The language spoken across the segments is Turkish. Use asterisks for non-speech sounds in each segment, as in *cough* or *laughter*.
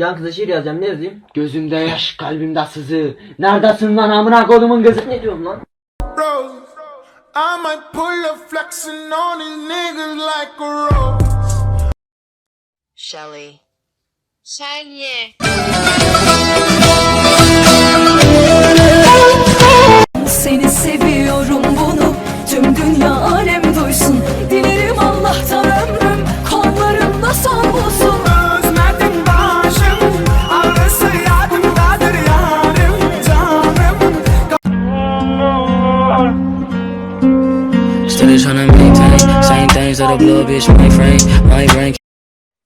Can kıza şiir yazacağım ne yazayım? Gözümde yaş, kalbimde sızı. Neredesin lan amına kodumun kızı? Ne diyorum lan? rose. I might pull a flexing on these niggas like a rose. Shelly. Sen ye. Seni seviyorum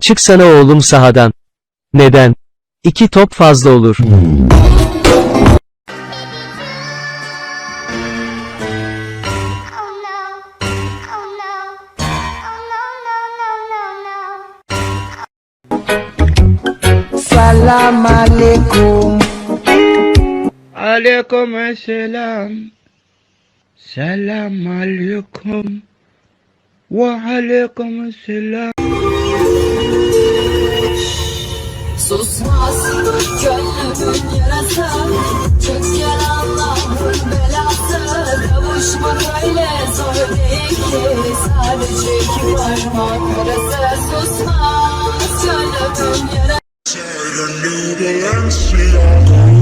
Çıksana oğlum sahadan. Neden? İki top fazla olur. Oh no. Oh no. Oh no, no, no, no, no. Selam aleyküm. Aleyküm selam. Selam aleyküm. Ve aleyküm selam. Susmaz gönlümün yarası. Çök gel Allah'ın belası. Kavuşmak öyle zor değil ki. Sadece iki parmak arası. Susmaz gönlümün yarası. Gönlü Balenciaga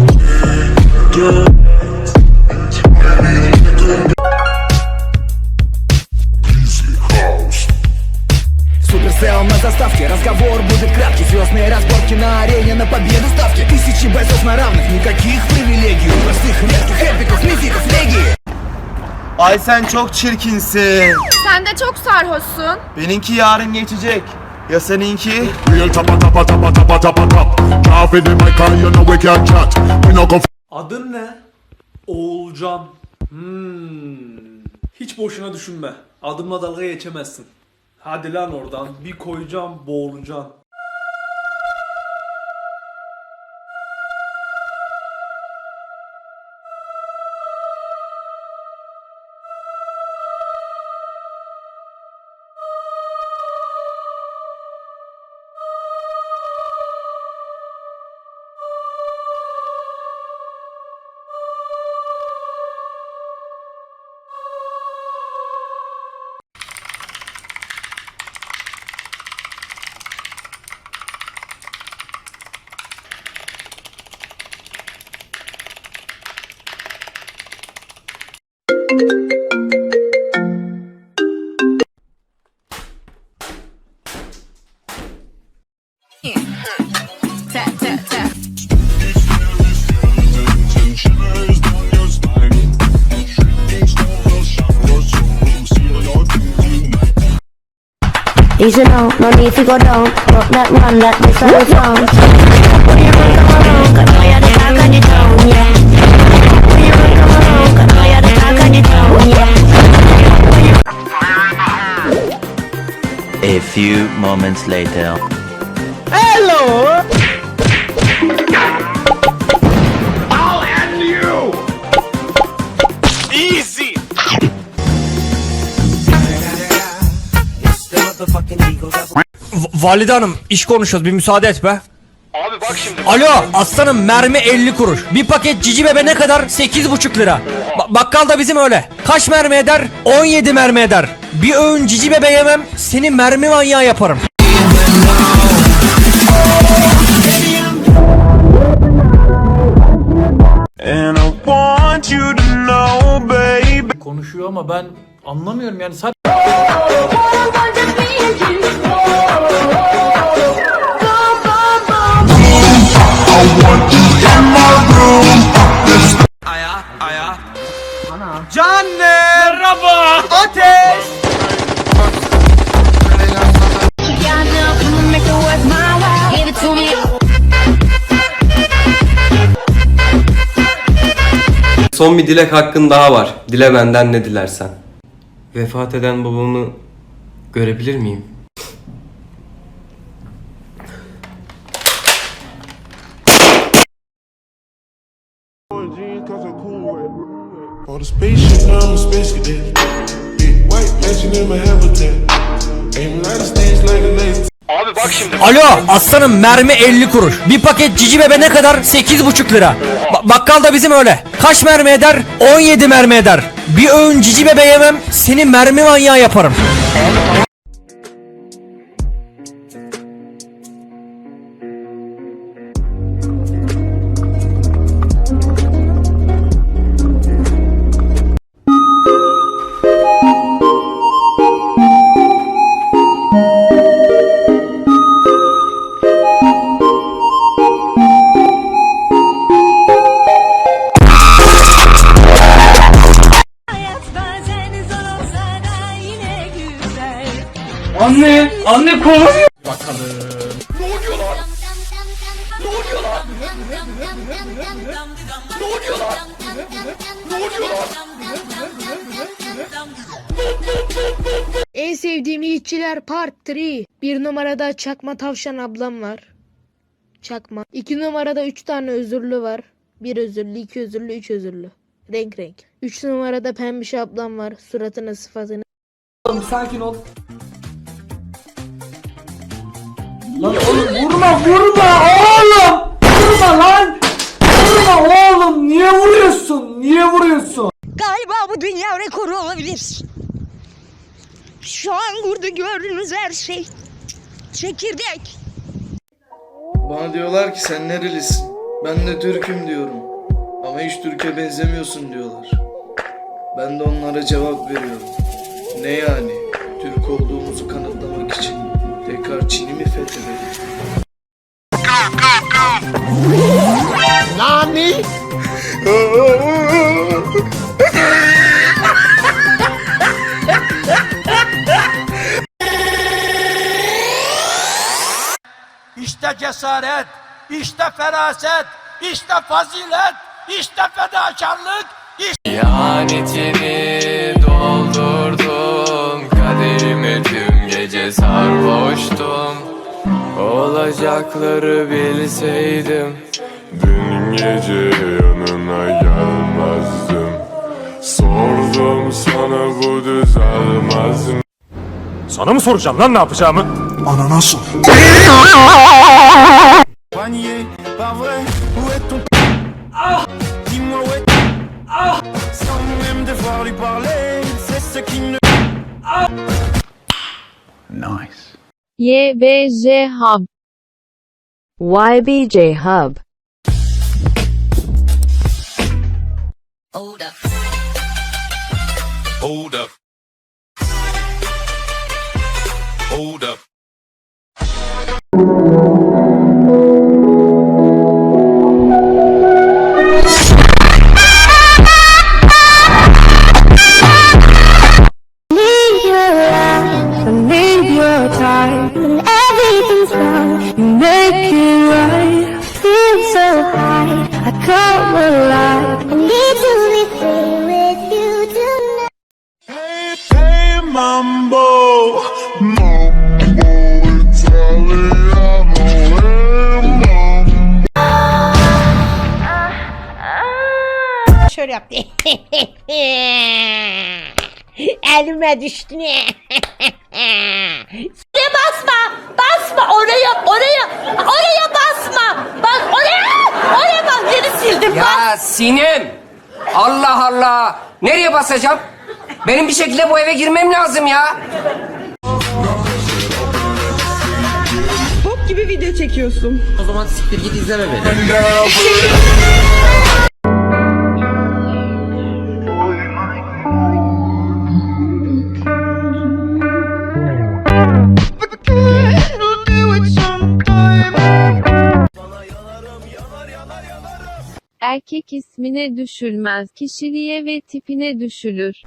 Ay sen çok çirkinsin. Sen de çok sarhoşsun. Benimki yarın geçecek. Ya seninki? Adın ne? Oğulcan. Hmm. Hiç boşuna düşünme. Adımla dalga geçemezsin. Hadi lan oradan. Bir koyacağım, boğulacaksın. These are no, no need to go down. Not that one, that this one. Few moments later. Valide hanım iş konuşuyoruz bir müsaade et be. Abi bak şimdi. Alo aslanım mermi 50 kuruş. Bir paket cici bebe ne kadar? 8,5 lira. Ba- bakkal da bizim öyle. Kaç mermi eder? 17 mermi eder. Bir öğün cici bebe yemem seni mermi manyağı yaparım. Konuşuyor ama ben anlamıyorum yani. Sadece Son bir dilek hakkın daha var. Dile benden ne dilersen. Vefat eden babamı görebilir miyim? For the spaceship, I'm a space cadet Big white mansion in my habitat Aim a stage like a laser Abi bak şimdi. Alo aslanım mermi 50 kuruş. Bir paket cici bebe ne kadar? 8,5 lira. Ba- bakkal da bizim öyle. Kaç mermi eder? 17 mermi eder. Bir öğün cici bebe yemem seni mermi manyağı yaparım. Kovalıyor. En sevdiğim işçiler Part 3. Bir numarada Çakma Tavşan ablam var. Çakma. İki numarada üç tane özürlü var. Bir özürlü, iki özürlü, üç özürlü. Renk renk. Üç numarada Pembiş ablam var. Suratına sıfatını. Oğlum sakin ol. Lan oğlum vurma vurma oğlum. Vurma lan. Vurma oğlum. Niye vuruyorsun? Niye vuruyorsun? Galiba bu dünya rekoru olabilir. Şu an burada gördüğünüz her şey çekirdek. Bana diyorlar ki sen nerelisin? Ben de Türk'üm diyorum. Ama hiç Türkiye benzemiyorsun diyorlar. Ben de onlara cevap veriyorum. Ne yani? Türk olduğumuzu kanıtlamak için tekrar Çin'i mi fethedelim? İşte cesaret, işte feraset, işte fazilet, işte fedakarlık, İhanetini doldurdum sarhoştum Olacakları bilseydim Dün gece yanına gelmezdim Sordum sana bu düzelmez mi? Sana mı soracağım lan ne yapacağımı? YBJ Hub. YBJ Hub. Hold up. Hold up. Need Elime düştü. *laughs* Oraya basma, basma oraya, oraya, oraya basma. Bak oraya, oraya bak geri sildim. Ya Sinem! Allah Allah! Nereye basacağım? Benim bir şekilde bu eve girmem lazım ya. Bok gibi video çekiyorsun. O zaman siktir git izleme beni. *laughs* Erkek ismine düşülmez, kişiliğe ve tipine düşülür.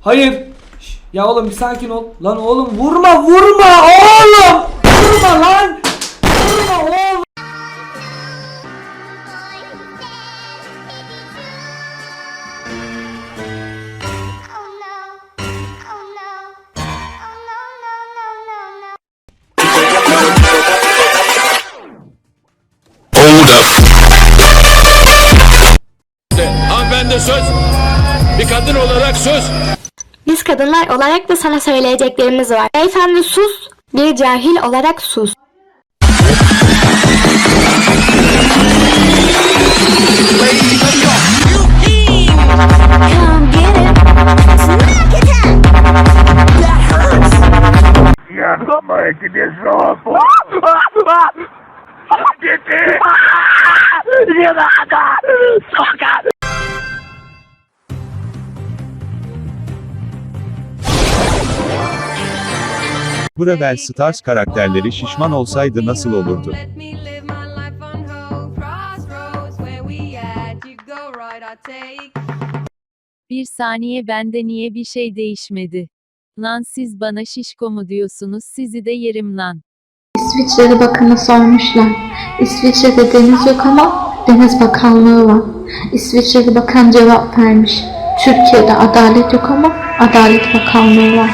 Hayır. Şş, Ya oğlum bir sakin ol. Lan oğlum vurma vurma oğlum. Vurma lan. De söz. Bir kadın olarak söz. Biz kadınlar olarak da sana söyleyeceklerimiz var. Beyefendi sus. Bir cahil olarak sus. Get it. Smack it That hurts. Bravel Stars karakterleri şişman olsaydı nasıl olurdu? Bir saniye bende niye bir şey değişmedi? Lan siz bana şişko mu diyorsunuz sizi de yerim lan. İsviçre'de bakanı sormuşlar. İsviçre'de deniz yok ama deniz bakanlığı var. İsviçre'de bakan cevap vermiş. Türkiye'de adalet yok ama adalet bakanlığı var.